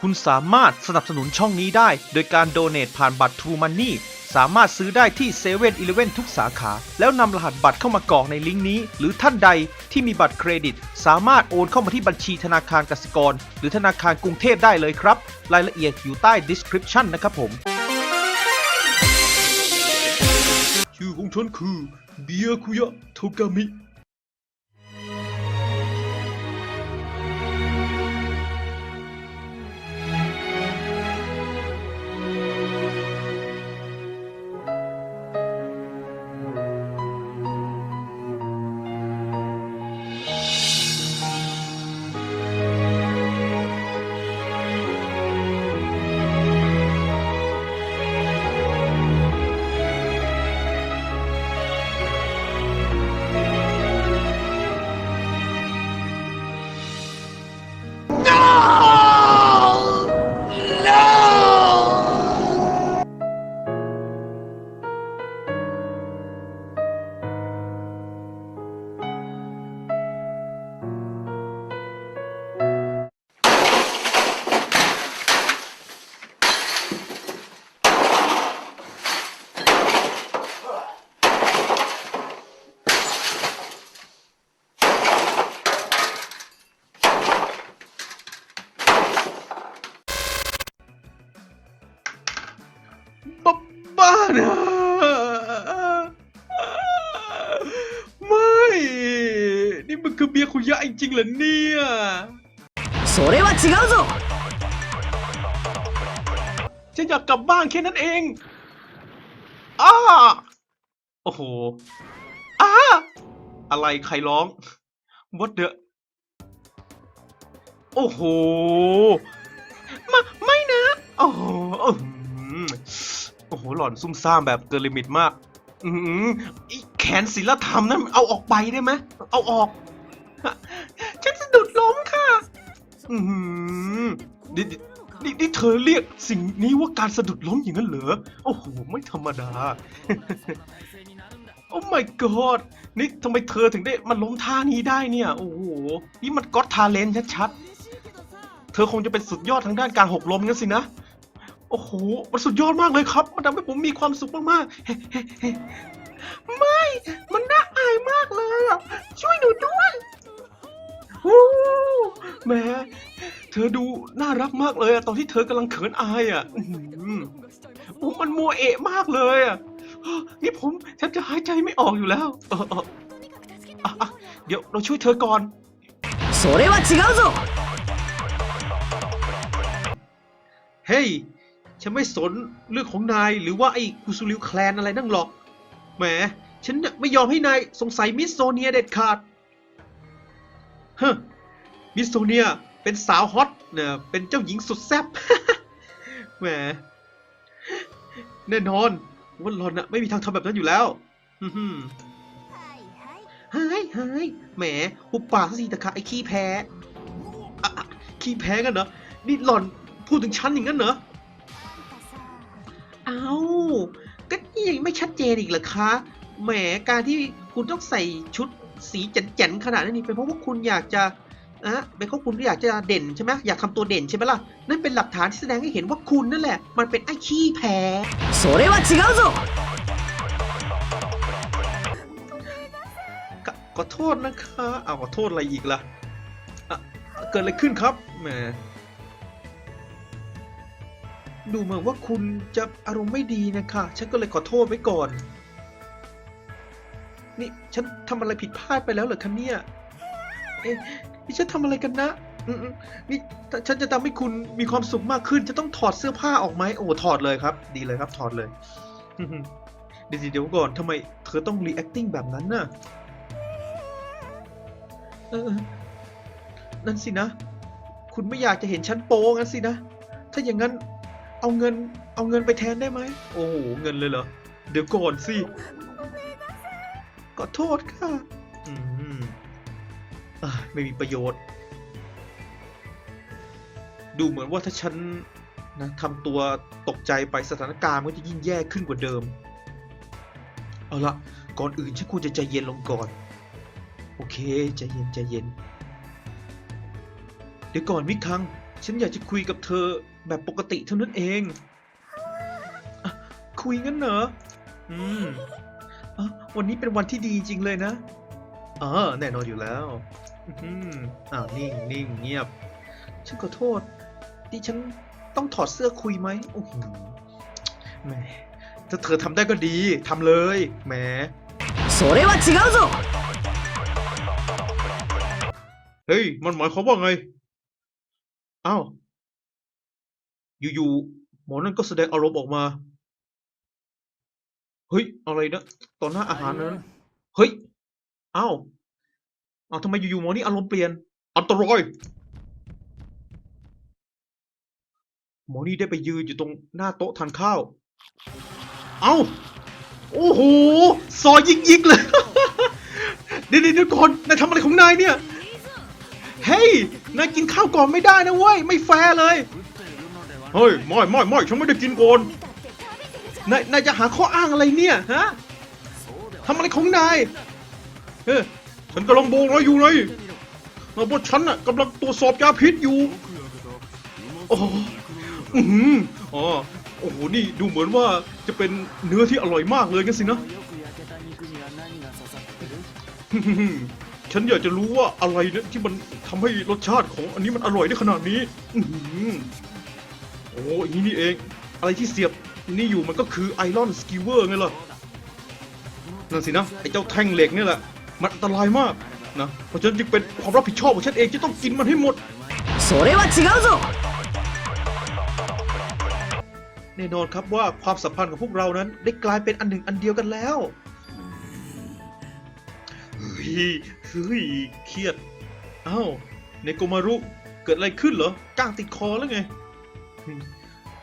คุณสามารถสนับสนุนช่องนี้ได้ โดยการโดเน a ผ่านบัตร True Money สามารถซื้อได้ที่7 e เ e ่ e อทุกสาขา แล้วนำรหัสบัตรเข้ามากรอกในลิงก์นี้ หรือท่านใดที่มีบัตรเครดิต สามารถโอนเข้ามาที่บัญชีธนาคารกสิกร หรือธนาคารกรุงเทพได้เลยครับ รายละเอียดอยู่ใต้ description นะครับผม ชื่อของฉันคือเบียคุยะโทกามิ นะไม่ นี่มันคือเบียร์คุยะจริงๆเหรอเนี่ย それは違うぞ ฉันอยากกลับบ้านแค่นั้นเองอ้าโอ้โหอ้าอะไรใครร้อง What the โอ้โหมาไม่นะ โอ้โหอื้อหือ โอ้โหหล่อนซุ่มซ่ามแบบเกินลิมิตมาก อือหือไอ้แขนศิลธรรมนั้นเอาออกไปได้ไหมเอาออกฉันสะดุดล้มค่ะ อือหือนี่นี่นี่เธอเรียกสิ่งนี้ว่าการสะดุดล้มอย่างนั้นเหรอ โอ้โห ไม่ธรรมดา โอ้ my god นี่ทำไมเธอถึงได้มาล้มท่านี้ได้เนี่ย โอ้โห นี่มันก็อตทาเลนชัดๆ เธอคงจะเป็นสุดยอดทางด้านการหกล้มงั้นสินะ โอ้โห มันสุดยอดมากเลยครับ มันทำให้ผมมีความสุขมากๆ ไม่ มันน่าอายมากเลยอ่ะ ช่วยหนูด้วยโอ้แหม เธอดูน่ารักมากเลยอะตอนที่เธอกำลังเขินอายอ่ะอื้อหือโอ้มันมัวเอะมากเลยอ่ะ นี่ผมแทบจะหายใจไม่ออกอยู่แล้วเออเอออ่ะอ่ะเดี๋ยวเราช่วยเธอก่อน それは違うぞ เฮ้ย ฉันไม่สนเรื่องของนายหรือว่าไอ้กุซูริวแคลนอะไรนั่งหรอก แหม ฉันน่ะไม่ยอมให้นายสงสัยมิสโซเนียเด็ดขาดฮะมิสโซเนียเป็นสาวฮอตเนี่ยเป็นเจ้าหญิงสุดแซ่บแหม แน่นอนว่าหลอนน่ะไม่มีทางทำแบบนั้นอยู่แล้วฮึ่มๆเฮ้ยเฮ้ยแหมหุบปากซะสิตะคะไอ้ขี้แพ้ขี้แพ้กันเหรอ นี่หล่อนพูดถึงฉันอย่างนั้นเหรอ ไม่ชัดเจนอีกเหรอคะ แหม การที่คุณต้องใส่ชุดสีแจ๋นๆขนาดนั้นนี่เป็นเพราะว่าคุณอยากจะอะเป็นเพราะคุณอยากจะเด่นใช่ไหมอยากทำตัวเด่นใช่ไหมล่ะ นั่นเป็นหลักฐานที่แสดงให้เห็นว่าคุณนั่นแหละ มันเป็นไอ้ขี้แพ้ それは違うぞ ขอขอโทษนะคะอ้าวขอโทษอะไรอีกล่ะอ่ะเกิดอะไรขึ้นครับ แหม ดูเหมือนว่าคุณจะอารมณ์ไม่ดีนะคะ ฉันก็เลยขอโทษไว้ก่อน นี่ฉันทำอะไรผิดพลาดไปแล้วเหรอคะเนี่ย เอ๊ะนี่ฉันทำอะไรกันนะนี่ถ้าฉันจะทำให้คุณมีความสุขมากขึ้น จะต้องถอดเสื้อผ้าออกไหมโอ้ถอดเลยครับ ดีเลยครับถอดเลยเดี๋ยวเดี๋ยวก่อนทำไมเธอต้อง reacting แบบนั้นน่ะนั่นสินะ คุณไม่อยากจะเห็นฉันโป้งั้นสินะ ถ้าอย่างนั้น เอาเงิน เอาเงินไปแทนได้ไหม โอ้โห เงินเลยเหรอ เดี๋ยวก่อนสิ ขอโทษค่ะ อืมอะไม่มีประโยชน์ ดูเหมือนว่าถ้าฉันนะทำตัวตกใจไปสถานการณ์มันก็จะยิ่งแย่ขึ้นกว่าเดิม เอาละก่อนอื่นฉันควรจะใจเย็นลงก่อน โอเค ใจเย็นใจเย็น เดี๋ยวก่อนมิคัง ฉันอยากจะคุยกับเธอแบบปกติเท่านั้นเองอะคุยงั้นเหรอ อืมอ่ะวันนี้เป็นวันที่ดีจริงเลยนะเออแน่นอนอยู่แล้ว อืมอ้าวนิ่งนิ่งเงียบ ฉันขอโทษที่ฉันต้องถอดเสื้อคุยไหมโอ้โหแหมถ้าเธอทำได้ก็ดีทำเลยแหม それは違うぞ เฮ้ย มันหมายความว่าไง อ้าวอยู่ๆหมอนั่นก็แสดงอารมณ์ออกมา เฮ้ย อะไรนะต่อหน้าอาหารนั้น เฮ้ยอ้าวอ้าวทำไมอยู่ๆหมอนี่อารมณ์เปลี่ยน อันตรายหมอนี่ได้ไปยืนอยู่ตรงหน้าโต๊ะทานข้าว เอ้า โอ้โห ซอยยิกยิกๆเลย เดี๋ยวเดี๋ยวก่อนนายทำอะไรของนายเนี่ย เฮ้ยนายกินข้าวก่อนไม่ได้นะเว้ย ไม่แฟร์เลย เฮ้ยไม่ไม่ไม่ฉันไม่ได้กินก่อนนายนายจะหาข้ออ้างอะไรเนี่ยฮะทำอะไรของนายเฮ้ยฉันกำลังโบกนายอยู่เลยเพราะฉันน่ะกำลังตรวจสอบยาพิษอยู่ โอ้อือหืออ๋อโอ้โห นี่ดูเหมือนว่าจะเป็นเนื้อที่อร่อยมากเลยกันสินะ ฉันอยากจะรู้ว่าอะไรเนี่ยที่มันทำให้รสชาติของอันนี้มันอร่อยได้ขนาดนี้ อื้อหือโอ้อย่างนี้นี่เอง อะไรที่เสียบนี่อยู่มันก็คือไอรอนสกิเวอร์ไงล่ะ นั่นสินะ ไอ้เจ้าแท่งเหล็กนี่แหละ มันอันตรายมากนะ เพราะฉะนั้นจึงเป็นความรับผิดชอบของฉันเองที่ต้องกินมันให้หมด それは違うぞ แน่นอนครับว่าความสัมพันธ์ของพวกเรานั้นได้กลายเป็นอันหนึ่งอันเดียวกันแล้ว เฮ้ยเฮ้ยเครียดเอ้าในโกมารุเกิดอะไรขึ้นเหรอก้างติดคอแล้วไง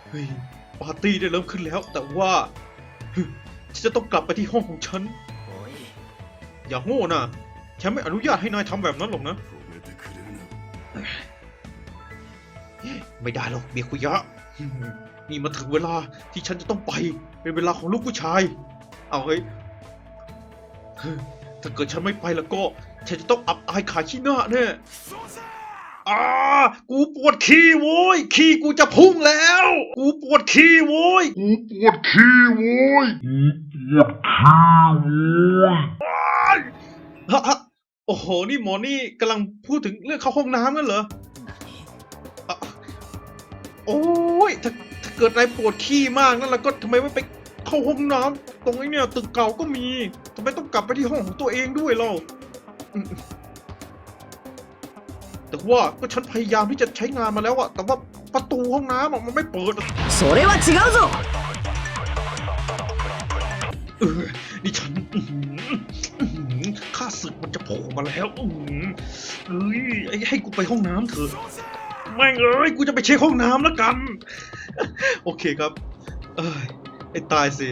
เฮ้ยปาร์ตี้ได้เริ่มขึ้นแล้ว แต่ว่าเฮ้ยฉันจะต้องกลับไปที่ห้องของฉันอย่าโง่นะฉันไม่อนุญาตให้นายทำแบบนั้นหรอกนะไม่ได้หรอกเบียคุยะนี่มาถึงเวลาที่ฉันจะต้องไป เป็นเวลาของลูกผู้ชาย เอาเฮ้ยเฮ้ย ถ้าเกิดฉันไม่ไปแล้วก็ ฉันจะต้องอับอายขายขี้หน้าแน่อ่ากูปวดขี้โว้ย ขี้กูจะพุ่งแล้ว กูปวดขี้โว้ย กูปวดขี้โว้ย กูปวดขี้โว้ยฮะฮะโอ้โห นี่หมอนี่กำลังพูดถึงเรื่องเข้าห้องน้ำนั่นเหรออะโอ้ย ถ้าถ้าเกิดนายปวดขี้มากนั่นแล้วก็ทำไมไม่ไปเข้าห้องน้ำตรงไอ้เนี่ยตึกเก่าก็มี ทำไมต้องกลับไปที่ห้องของตัวเองด้วยเราอืมแต่ว่าก็ฉันพยายามที่จะใช้งานมาแล้วอะแต่ว่าประตูห้องน้ำอะมันไม่เปิดอะ それは違うぞ เออนี่ฉันอื้อหืออื้อหือข้าศึกมันจะโผล่มาแล้วอื้อหือเอ้ยไอ้ให้กูไปห้องน้ำเถอะแม่งเอ้ยกูจะไปเช็คห้องน้ำแล้วกัน โอเคครับ เอ้ยไอ้ตายสิ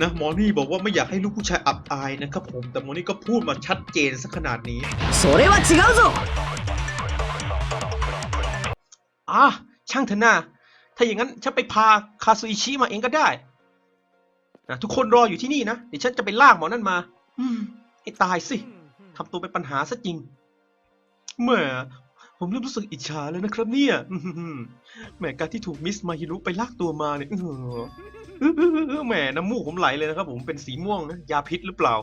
นะหมอนี่บอกว่าไม่อยากให้ลูกผู้ชายอับอายนะครับผม แต่หมอนี่ก็พูดมาชัดเจนสักขนาดนี้ それは違うぞ อ่ะช่างเถอะนะถ้าอย่างนั้นฉันไปพาคาซุอิชิมาเองก็ได้นะทุกคนรออยู่ที่นี่นะ เดี๋ยวฉันจะไปลากหมอนั่นมา อืมให้ตายสิทำตัวเป็นปัญหาซะจริงแหมผมเริ่มรู้สึกอิจฉาเลยนะครับเนี่ย อื้อหือแหมการที่ถูกมิสมาฮิรุไปลากตัวมาเนี่ยอื้อหือ แหมน้ำมูกผมไหลเลยนะครับ ผมเป็นสีม่วงนะยาพิษหรือเปล่า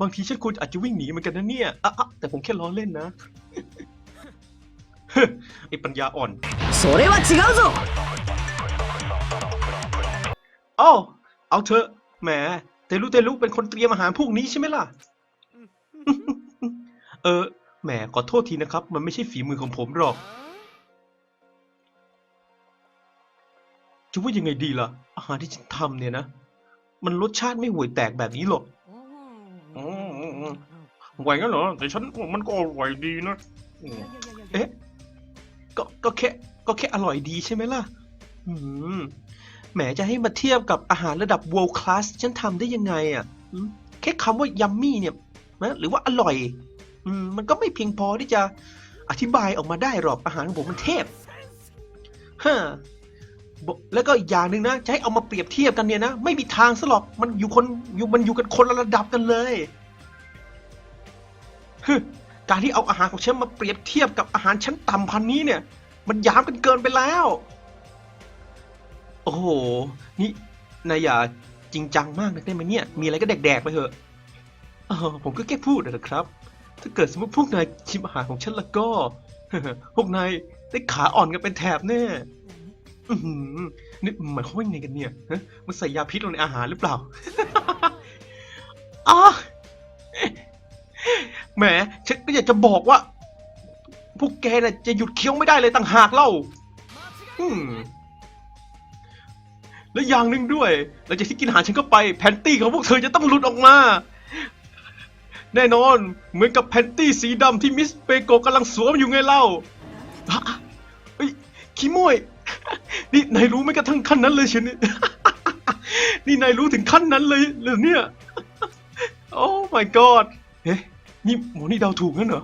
บางทีฉันควรอาจจะวิ่งหนีเหมือนกันนะเนี่ยอ่ะอ่ะแต่ผมแค่ล้อเล่นนะ ไอ้ปัญญาอ่อน それは違うぞ เอ้าเอาเถอะแหมเตลุเตลุเป็นคนเตรียมอาหารพวกนี้ใช่ไหมล่ะ เออแหมขอโทษทีนะครับ มันไม่ใช่ฝีมือของผมหรอก จะว่ายังไงดีล่ะ อาหารที่ฉันทำเนี่ยนะ มันรสชาติไม่ห่วยแตกแบบนี้หรอกอืมอืมอืมไหวงั้นเหรอ แต่ฉันว่ามันก็อร่อยดีนะอืมเอ๊ะ ก็ก็แค่ก็แค่อร่อยดีใช่ไหมล่ะอืมแหมจะให้มาเทียบกับอาหารระดับ world class ฉันทำได้ยังไงอะอืมแค่คำว่ายัมมี่เนี่ยนะหรือว่าอร่อยอืมมันก็ไม่เพียงพอที่จะอธิบายออกมาได้หรอกอาหารของผมมันเทพฮะบอก แล้วก็อีกอย่างหนึ่งนะจะให้เอามาเปรียบเทียบกันเนี่ยนะไม่มีทางซะหรอกมันอยู่คนอยู่มันอยู่กันคนละระดับกันเลยฮึการที่เอาอาหารของฉันมาเปรียบเทียบกับอาหารชั้นต่ำพันนี้เนี่ย มันยามกันเกินไปแล้ว โอ้โห นี่นายอย่าจริงจังมากนะได้ไหมเนี่ย มีอะไรก็แดกๆไปเถอะออผมก็แค่พูดนะครับ ถ้าเกิดสมมติพวกนายชิมอาหารของฉันแล้วก็ พวกนายได้ขาอ่อนกันเป็นแถบแน่ อือหือนี่หมายความว่ายังไงกันเนี่ยฮะมันใส่ยาพิษลงในอาหารหรือเปล่า อ๋อแหมฉันก็อยากจะบอกว่า พวกแกน่ะจะหยุดเคี้ยวไม่ได้เลยต่างหากเล่า อืมและอย่างหนึ่งด้วย หลังจากที่กินอาหารฉันเข้าไปแพนตี้ของพวกเธอจะต้องหลุดออกมา แน่นอน เหมือนกับแพนตี้สีดำที่มิสเปโกกำลังสวมอยู่ไงเล่าฮะเฮ้ยขี้มย นี่นายรู้ไหมกระทั่งขั้นนั้นเลยเชียวนี่ นี่นายรู้ถึงขั้นนั้นเลยเหรือเนี่ย โอ้ my god เฮ้นี่หมอนี่เดาถูกงั้นเหรอ